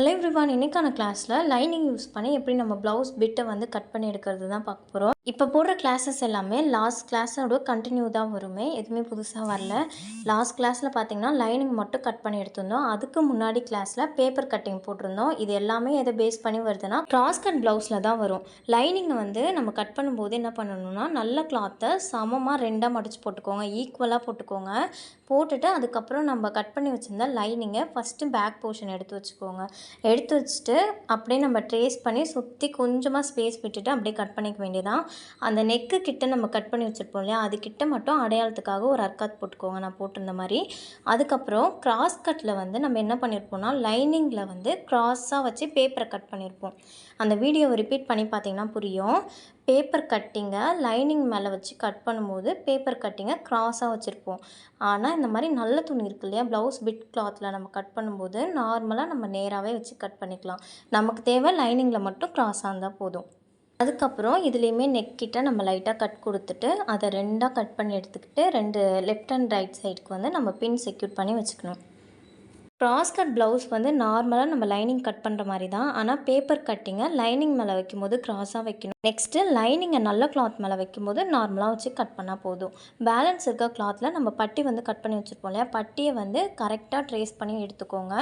Hello everyone இன்னைக்கான கிளாஸில் lining use பண்ணி எப்படி நம்ம ப்ளவுஸ் பிட்டை வந்து கட் பண்ணி எடுக்கிறது தான் பார்க்க போகிறோம் இப்போ போடுற கிளாஸஸ் எல்லாமே லாஸ்ட் கிளாஸோட கண்டினியூ தான் வருமே. எதுவுமே புதுசாக வரல. லாஸ்ட் கிளாஸில் பார்த்திங்கன்னா லைனிங் மட்டும் கட் பண்ணி எடுத்திருந்தோம். அதுக்கு முன்னாடி கிளாஸில் பேப்பர் கட்டிங் போட்டிருந்தோம். இது எல்லாமே எதை பேஸ் பண்ணி வருதுன்னா கிராஸ் கட் ப்ளவுஸில் தான் வரும். லைனிங்கை வந்து நம்ம கட் பண்ணும்போது என்ன பண்ணணும்னா நல்ல கிளாத்தை சமமாக ரெண்டாக மடித்து போட்டுக்கோங்க. ஈக்குவலாக போட்டுக்கோங்க. போட்டுட்டு அதுக்கப்புறம் நம்ம கட் பண்ணி வச்சுருந்தா லைனிங்கை ஃபஸ்ட்டு பேக் போர்ஷன் எடுத்து வச்சுக்கோங்க. எடுத்து வச்சுட்டு அப்படியே நம்ம ட்ரேஸ் பண்ணி சுற்றி கொஞ்சமாக ஸ்பேஸ் விட்டுட்டு அப்படியே கட் பண்ணிக்க வேண்டியதான் அந்த நெக்கு கிட்ட நம்ம கட் பண்ணி வச்சுருப்போம் இல்லையா? அதுக்கிட்ட மட்டும் அடையாளத்துக்காக ஒரு அர்க்காத் போட்டுக்கோங்க. நான் போட்டிருந்த மாதிரி. அதுக்கப்புறம் கிராஸ் கட்டில் வந்து நம்ம என்ன பண்ணியிருப்போம்னா லைனிங்கில் வந்து க்ராஸாக வச்சு பேப்பரை கட் பண்ணியிருப்போம் அந்த வீடியோவை ரிப்பீட் பண்ணி பார்த்தீங்கன்னா புரியும். பேப்பர் கட்டிங்கை லைனிங் மேலே வச்சு கட் பண்ணும்போது பேப்பர் கட்டிங்கை க்ராஸாக வச்சுருப்போம். ஆனால் இந்த மாதிரி நல்ல துணி இருக்கு இல்லையா? ப்ளவுஸ் பிட் கிளாத்தில் நம்ம கட் பண்ணும்போது நார்மலாக நம்ம நேராகவே வச்சு கட் பண்ணிக்கலாம். நமக்கு தேவை லைனிங்கில் மட்டும் க்ராஸாக இருந்தால் போதும். அதுக்கப்புறம் இதுலேயுமே நெக்கிட்ட நம்ம லைட்டாக கட் கொடுத்துட்டு அதை ரெண்டாக கட் பண்ணி எடுத்துக்கிட்டு ரெண்டு லெஃப்ட் அண்ட் ரைட் சைடுக்கு வந்து நம்ம பின் செக்யூர் பண்ணி வச்சுக்கணும். க்ராஸ் கட் ப்ளவுஸ் வந்து நார்மலாக நம்ம லைனிங் கட் பண்ணுற மாதிரி தான் ஆனால் பேப்பர் கட்டிங்கை லைனிங் மேலே வைக்கும்போது க்ராஸாக வைக்கணும். நெக்ஸ்ட்டு லைனிங்கை நல்ல கிளாத் மேலே வைக்கும்போது நார்மலாக வச்சு கட் பண்ணால் போதும். பேலன்ஸ் இருக்க கிளாத்தில் நம்ம பட்டி வந்து கட் பண்ணி வச்சுருப்போம் இல்லையா? பட்டியை வந்து கரெக்டாக ட்ரேஸ் பண்ணி எடுத்துக்கோங்க.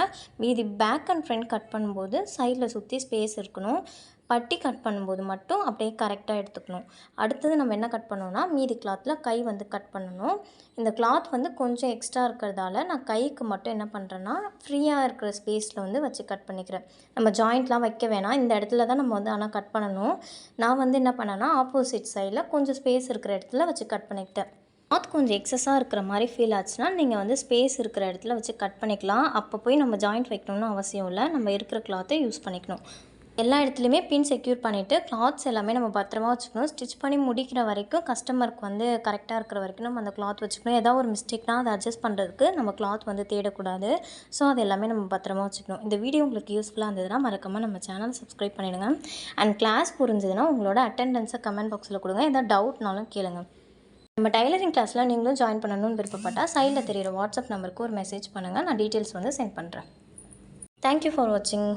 மீதி பேக் அண்ட் ஃப்ரண்ட் கட் பண்ணும்போது சைடில் சுற்றி ஸ்பேஸ் இருக்கணும். பட்டி கட் பண்ணும்போது மட்டும் அப்படியே கரெக்டாக எடுத்துக்கணும். அடுத்தது நம்ம என்ன கட் பண்ணோம்னா மீதி கிளாத்தில் கை வந்து கட் பண்ணணும். இந்த கிளாத் வந்து கொஞ்சம் எக்ஸ்ட்ரா இருக்கிறதால நான் கைக்கு மட்டும் என்ன பண்ணுறேன்னா ஃப்ரீயாக இருக்கிற ஸ்பேஸில் வந்து வச்சு கட் பண்ணிக்கிறேன். நம்ம ஜாயிண்ட்லாம் வைக்க வேணாம். இந்த இடத்துல தான் நம்ம வந்து ஆனால் கட் பண்ணணும். நான் வந்து என்ன பண்ணேன்னா ஆப்போசிட் சைடில் கொஞ்சம் ஸ்பேஸ் இருக்கிற இடத்துல வச்சு கட் பண்ணிக்கிட்டேன். கிளாத் கொஞ்சம் எக்ஸஸாக இருக்கிற மாதிரி ஃபீல் ஆச்சுன்னா நீங்கள் வந்து ஸ்பேஸ் இருக்கிற இடத்துல வச்சு கட் பண்ணிக்கலாம். அப்போ போய் நம்ம ஜாயிண்ட் வைக்கணும்னு அவசியம் இல்லை. நம்ம இருக்கிற கிளாத்தை யூஸ் பண்ணிக்கணும். எல்லா இடத்துலையுமே பின் செக்யூர் பண்ணிவிட்டு கிளாத்ஸ் எல்லாமே நம்ம பத்திரமா வச்சுக்கணும். ஸ்டிச் பண்ணி முடிக்கிற வரைக்கும் கஸ்டமருக்கு வந்து கரெக்டாக இருக்கிற வரைக்கும் நம்ம அந்த கிளாத் வச்சுக்கணும். ஏதாவது ஒரு மிஸ்டேக்னா அதை அட்ஜஸ்ட் பண்ணுறதுக்கு நம்ம கிளாத் வந்து தேடக்கூடாது. ஸோ அது எல்லாமே நம்ம பத்திரமா வச்சுக்கணும். இந்த வீடியோ உங்களுக்கு யூஸ்ஃபுல்லாக இருந்ததுன்னா மறக்காமல் நம்ம சேனல் சப்ஸ்கிரைப் பண்ணிடுங்க. அண்ட் கிளாஸ் புரிஞ்சதுன்னா உங்களோட அட்டெண்டன்ஸை கமெண்ட் பாக்ஸில் கொடுங்க. ஏதாவது டவுட்னாலும் கேளுங்க. நம்ம டைலரிங் கிளாஸில் நீங்களும் ஜாயின் பண்ணணும்னு விருப்பப்பட்டால் சைடில் தெரியிற வாட்ஸ்அப் நம்பருக்கு ஒரு மெசேஜ் பண்ணுங்கள் நான் டீட்டெயில்ஸ் வந்து சென்ட் பண்ணுறேன் தேங்க்யூ ஃபார் வாட்சிங்